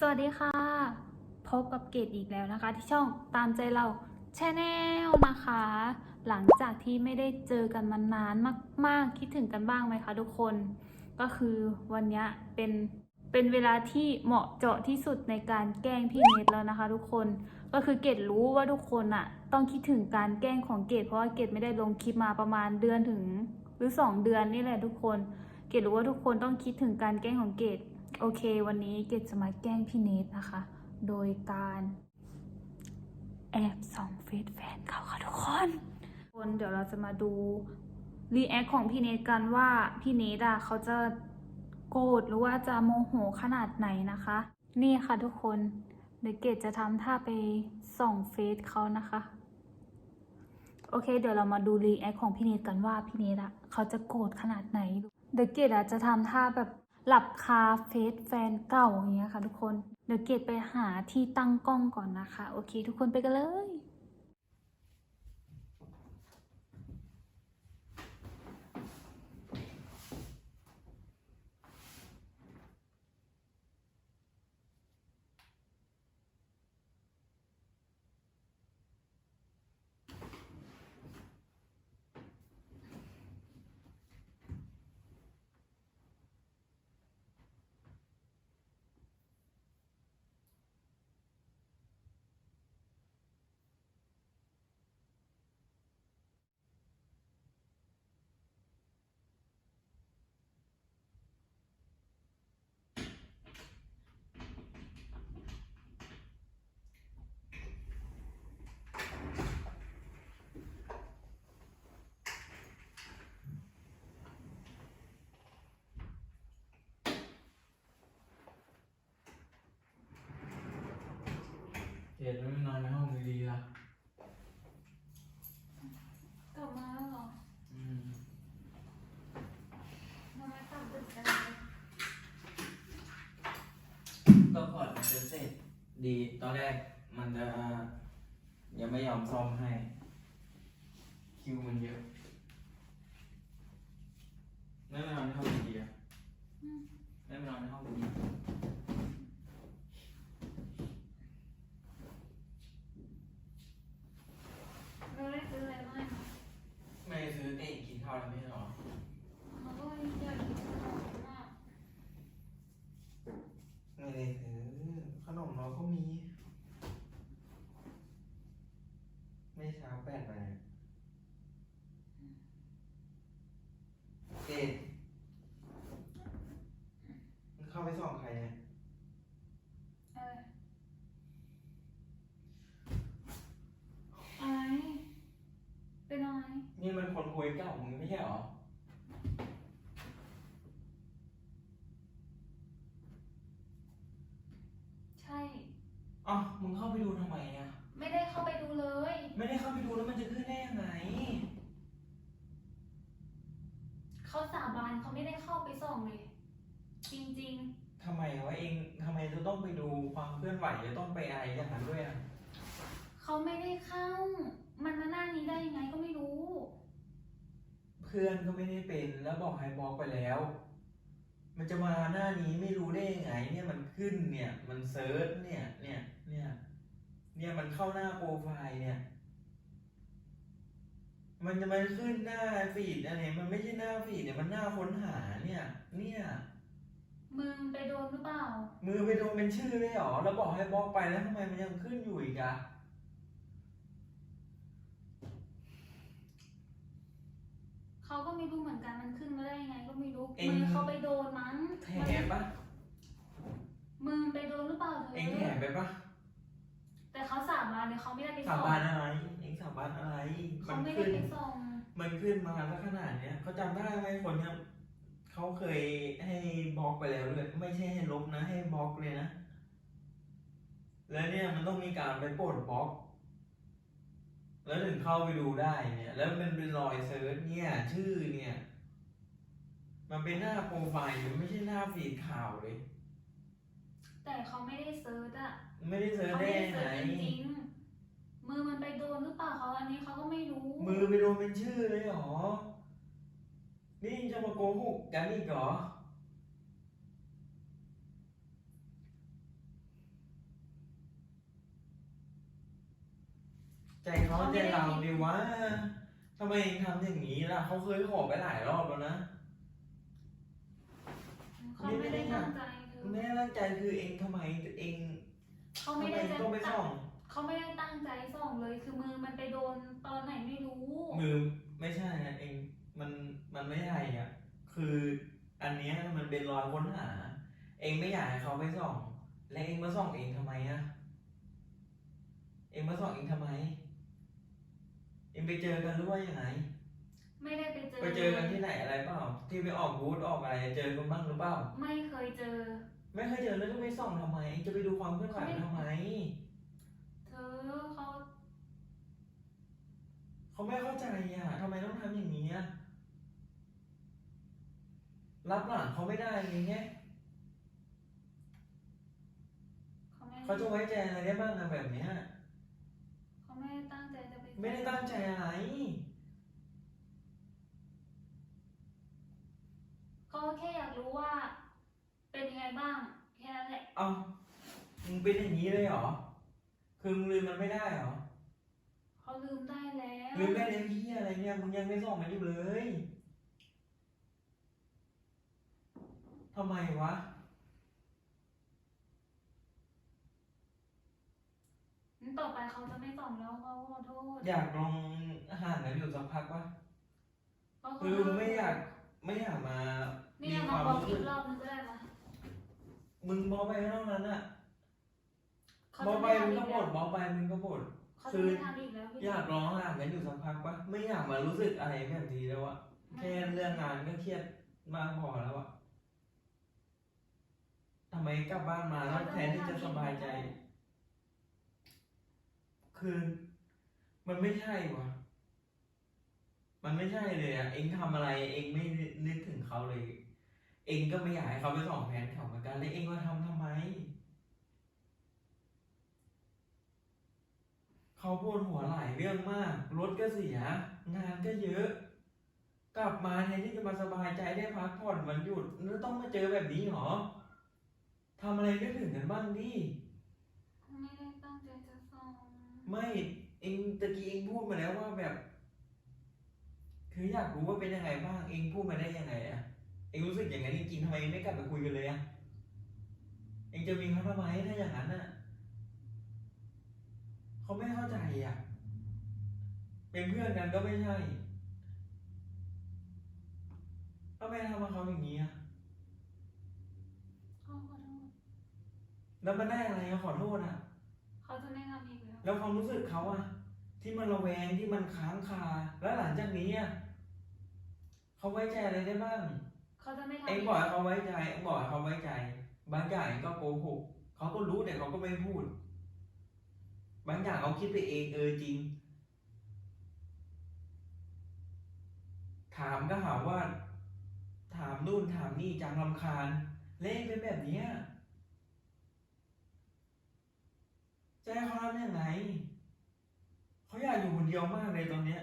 สวัสดีค่ะ พบกับเกดอีกแล้วนะคะ ที่ช่องตามใจเราแชนแนลนะคะ หลังจากที่ไม่ได้เจอกันมานานมาก ๆ คิดถึงกันบ้างไหมคะทุกคน ก็คือวันนี้เป็นเป็นเวลาที่เหมาะเจาะที่สุดในการแกล้งพี่เนทแล้วนะคะ ทุกคนก็คือเกดรู้ว่าทุกคนอะต้องคิดถึงการแกล้งของเกดเพราะว่าเกดไม่ได้ลงคลิปมาประมาณเดือนถึง หรือสองเดือนนี่แหละทุกคน เกดรู้ว่าทุกคนต้องคิดถึงการแกล้งของเกด โอเค วันนี้เกดจะมาแกล้งพี่เนทนะคะ โดยการแอบส่องเฟซแฟนเขาค่ะทุกคนคนเดี๋ยวเราจะมาดูรีแอคของพี่เนทกันว่าพี่เนทอะเขาจะโกรธหรือว่าจะโมโหขนาดไหนนะคะ นี่ค่ะทุกคนเดี๋ยวเกดจะทำท่าไปส่องเฟซเขานะคะ โอเค เดี๋ยวเรามาดูรีแอคของพี่เนทกันว่าพี่เนทอะเขาจะโกรธขนาดไหนเดี๋ยวเกดอะจะทำท่าแบบ หลับคาเฟซแฟนเก่าอย่างเงี้ยค่ะทุกคน เดี๋ยวเกดไปหาที่ตั้งกล้องก่อนนะคะ โอเค ทุกคนไปกันเลย เห็นไม่นอนในห้องดีๆละกลับมาแล้วเหรออืมทำไมกลับดึกจังก็ก่อนมันจะเสร็จดีตอนแรกมันจะยังไม่ยอมซ่อมให้ คิวมันเยอะไม่ไปนอนในห้องดีๆอะไม่ไปนอนในห้องดี เราได้ซื้ออะไรมาให้ไหม ๆไม่ได้ซื้อเต้กินข้าวแล้วไม่ใช่หรอ เขาก็อยากกินขนมมาก ไม่ได้ซื้อขนมเราก็มี ไม่เช้าแปดไปเต้มึงเข้าไปส่องใครเนี่ย อะไรอะไรเป็นอะไร นี่มันคนคุยเก่ามึง ไม่ใช่หรอ ใช่ อ๋อมึงเข้าไปดูทำไมอะ ไม่ได้เข้าไปดูเลย ไม่ได้เข้าไปดูแล้วมันจะขึ้นได้ยังไง เขาสาบานเขาไม่ได้เข้าไปส่องเลย จริงทำไมวะเองทำไมจะต้องไปดูความเคลื่อนไหวจะต้องไปอะไรอย่างนั้นด้วยอะ ๆ เขาไม่ได้เข้ามันมาหน้านี้ได้ยังไงก็ไม่รู้ เพื่อนก็ไม่ได้เป็นแล้วบอกให้บล็อกไปแล้ว มันจะมาหน้านี้ไม่รู้ได้ยังไงเนี่ยมันขึ้นเนี่ยมันเซิร์ชเนี่ยเนี่ยเนี่ยเนี่ยมันเข้าหน้าโปรไฟล์เนี่ย มันจะมาขึ้นหน้าฟีดอะไรมันไม่ใช่หน้าฟีดเนี่ยมันหน้าค้นหาเนี่ย เนี่ยมึงไปโดนหรือเปล่า มือไปโดนเป็นชื่อเลยเหรอแล้วบอกให้บล็อกไปแล้วทำไมมันยังขึ้นอยู่อีกอะ เขาก็ไม่รู้เหมือนกันมันขึ้นมาได้ยังไงก็ไม่รู้มือเขาไปโดนมั้งแถมปะมือไปโดนหรือเปล่าเธเองแถมไปปะแต่เขาสาบานเลยเขาไม่ได้ไปสาส่องบานอะไร เองสาบานอะไรเขามันไม่ได้ขึ้น ไปส่องมันขึ้นมาแล้วขนาดเนี้ยเขาจำได้ไหมคนเนี้ยเขาเคยให้บล็อกไปแล้วด้วยไม่ใช่ให้ลบนะ ให้บล็อกเลยนะ แล้วเนี่ยมันต้องมีการไปปลดบล็อก แล้วถึงเข้าไปดูได้เนี่ย แล้วมันเป็นรอยเซิร์ชเนี่ย ชื่อเนี่ย มันเป็นหน้าโปรไฟล์มันไม่ใช่หน้าฟีดข่าวเลย แต่เขาไม่ได้เซิร์ชอะไม่ได้เซิร์ชเขาได้ไม่ได้ยังไงเซิร์ชจริงๆมือมันไปโดนหรือเปล่าเขาอันนี้เขาก็ไม่รู้มือไปโดนเป็นชื่อเลยเหรอ นี่ยังจะมาโกหกกันอีกเหรอ ใจเขาใจเราดีวะทำไมเองทำอย่างนี้ล่ะเขาเคยขอไปหลายรอบแล้วนะ เขาไม่ได้ตั้งใจคือไม่ได้ตั้งใจคือเองทำไมเองเขาทำไมไม่ได้จะต้องไปส่องเขาไม่ได้ตั้งใจส่องเลยคือมือมันไปโดนตอนไหนไม่รู้ มือไม่ใช่นะเองมันมันไม่ใช่อะคืออันเนี้ยมันเป็นรอยค้นหา เองไม่อยากให้เขาไปส่อง และเองมาส่องเองทำไมอะเองมาส่องเองทำไมเองไปเจอกันหรือว่ายังไง ไม่ได้ไปเจอไปเจอกันที่ไหนอะไรเปล่า ที่ไปออกบูธออกอะไรเจอกันบ้างหรือเปล่า ไม่เคยเจอ ไม่เคยเจอแล้วจะไปส่องทำไม จะไปดูความเคลื่อนไหวทำไม เธอเขาเขาไม่เข้าใจอะทำไมต้องทำอย่างนี้อะรับหลังเขาไม่ได้ไงเงี้ยเขาไม่เขาจะไว้ใจอะไรได้บ้างอะแบบเนี้ยเขาไม่ได้ตั้งใจจะ ไปไม่ได้ตั้งใจอะไรเขาแค่อยากรู้ว่า เป็นยังไงบ้าง แค่นั้นแหละ เอามึงเป็นอย่างนี้เลยเหรอ คือมึงลืมมันไม่ได้เหรอ เขาลืมได้แล้วลืมได้เลยพี่อะไรเนี่ย มึงยังไม่ส่งมันอยู่เลย ทำไมวะ งั้น ต่อไปเขาจะไม่ส่องแล้วเขาขอโทษอยากลองห่างกันอยู่สักพักวะเขาขคือโทษไม่อยากไม่อยากมานี่มียังคมาวามบอกรู้อีสึกกรอบนึงก็ได้ปะมึงบอกไปเท่านั้นอะเขาบอจะกไปไม่มึงทำอีก็กบ่แล้วนบอกไปมึงก็บ่น เขาจะไม่ทำอีกแล้วพี่อยากร้องห่างกันอยู่สักพักปะไม่อยากมารู้สึกอะไรแบบนี้แล้วอะแค่เรื่องงานก็เครียดมากพอแล้วอะทำไมกลับบ้านมาแล้วแทนที่จะสบายใจ คือมันไม่ใช่วะมันไม่ใช่เลยอะเองทำอะไร เองไม่นึกถึงเขาเลย เองก็ไม่อยากให้เขาไปส่องแผนเขาเหมือนกันแล้วเองมาทำทำไม เขาปวดหัวหลายเรื่องมาก รถก็เสีย งานก็เยอะ กลับมาแทนที่จะมาสบายใจได้พักผ่อนวันหยุดแล้วต้องมาเจอแบบนี้เหรอทำอะไรไม่ถึงกันบ้างดิ ไม่ได้ตั้งใจจะส่อง ไม่เองตะกี้เองพูดมาแล้วว่าแบบ คืออยากรู้ว่าเป็นยังไงบ้างเองพูดมาได้ยังไงอะเองรู้สึกอย่างนั้นจริงๆทำไมไม่กลับไปคุยกันเลยอะเองจะมีเขาทำไมถ้าอย่างนั้นอะเขาไม่เข้าใจอะเป็นเพื่อนกันก็ไม่ใช่ทำไมทำกับเขาอย่างนี้อะเขาขอโทษแล้วมันได้อะไรอะขอโทษอะเขาจะไม่ทำอีก แล้วแล้วความรู้สึกเขาอะที่มันระแวงที่มันค้างคา แล้วหลังจากนี้อะเขาไว้ใจอะไรได้บ้าง เขาจะไม่ทำเองบอกให้เขาไว้ใจเองบอกให้เขาไว้ใจ บางอย่างเองก็โกหกเขาก็รู้แต่เขาก็ไม่พูด บางอย่างเขาคิดไปเองเออจริง ถามก็หาว่า ถามนู่นถามนี่จังรำคาญ เล่นเป็นแบบเนี้ย จะให้เขาทำยังไงเขาอยากอยู่คนเดียวมากเลยตอนเนี้ย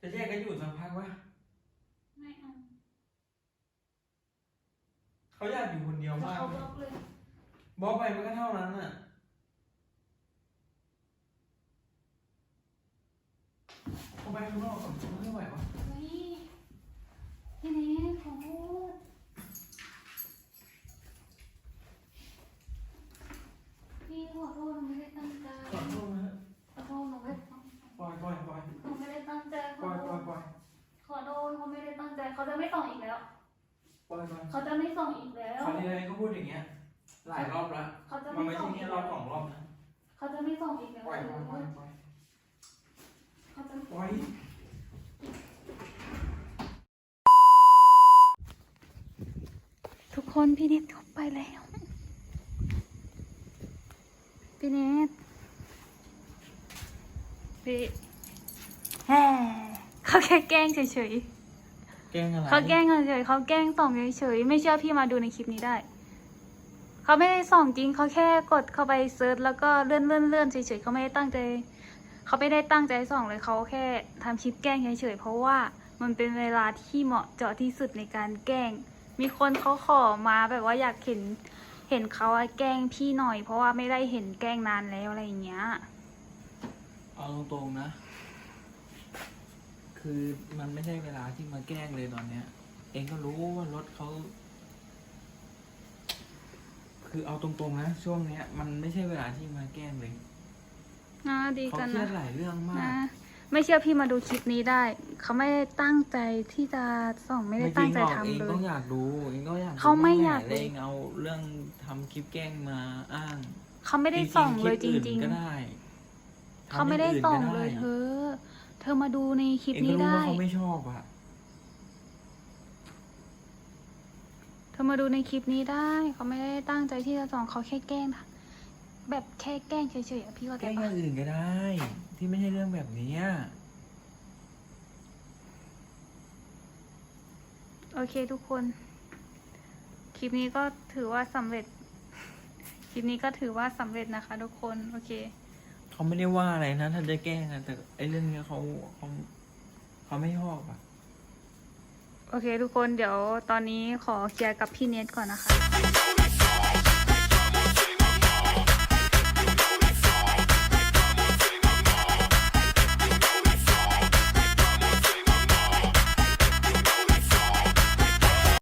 จะแยกกันอยู่สักพักวะไม่เอาเขาอยากอยู่คนเดียวแล้วมาก เขาบล็อกเลยบอกไปมันก็เท่านั้นอะเขาไปข้างนอกก่อนไม่ไหววะ เฮ้ยพี่เน ส่องอีกแล้วปล่อยปล่อยปล่อยปล่อยเขาจะปล่อยทุกคนพี่เนทเขาไปแล้ว พี่เนทพี่แฮ่เขาแค่แกล้งเฉยแกล้งอะไร ๆเขาแกล้งเฉยๆเขาแกล้งส่องเฉยๆไม่เชื่อพี่มาดูในคลิปนี้ได้ เขาไม่ได้ส่องจริงเขาแค่กดเข้าไปเซิร์ชแล้วก็เลื่อนเลื่อนเลื่อนเฉยๆเขาไม่ได้ตั้งใจเขาไม่ได้ตั้งใจส่องเลยเขาแค่ทำคลิปแกล้งเฉยๆเพราะว่ามันเป็นเวลาที่เหมาะเจาะที่สุดในการแกล้ง มีคนเขาขอมาแบบว่าอยากเห็นเห็นเขาแกล้งพี่หน่อย เพราะว่าไม่ได้เห็นแกล้งนานแล้วอะไรอย่างเงี้ย เอาตรงๆนะ คือมันไม่ใช่เวลาที่มาแกล้งเลยตอนเนี้ย เองก็รู้ว่ารถเขา คือเอาตรงๆนะ ช่วงเนี้ย มันไม่ใช่เวลาที่มาแกล้งเลยนะดีเขากันเครียนะดหลายเรื่องมานะกไม่เชื่อพี่มาดูคลิปนี้ได้ เขาไม่ได้ตั้งใจที่จะส่องไม่ได้ไม่จตั้ริงงใจหรอกทำเองเลต้อย งอยากดูเองก็อยากดูเขาไม่อยากแหละดูเองเอาเรื่องทำคลิปแกล้งมาอ้างเขาไม่ได้ส่องเลยจคลิปริอื่งนก็ได้ๆ เขาไม่ได้ส่องเลยเธออเธอมาดูในคลิปเองก็นี้รู้ได้ ว่าเขาไม่ชอบอะ ธอมาดูในคลิปนี้ได้เขาไม่ได้ตั้งใจที่จะส่องเขาแค่แกล้งแบบแค่แกล้งเฉยๆอะพี่เข้าแกใจล้งอปะย่างอื่นก็ได้ ที่ไม่ใช่เรื่องแบบเนี้ยโอเคทุกคน คลิปนี้ก็ถือว่าสำเร็จ คลิปนี้ก็ถือว่าสำเร็จนะคะ ทุกคนโอเค เขาไม่ได้ว่าอะไรนะถ้าจะแกล้งอะแต่ไอ้เรื่องเนี้ยเขาเขาเขาไม่ชอบอะ โอเคทุกคนเดี๋ยวตอนนี้ขอเคลียร์กับพี่เนทก่อนนะคะ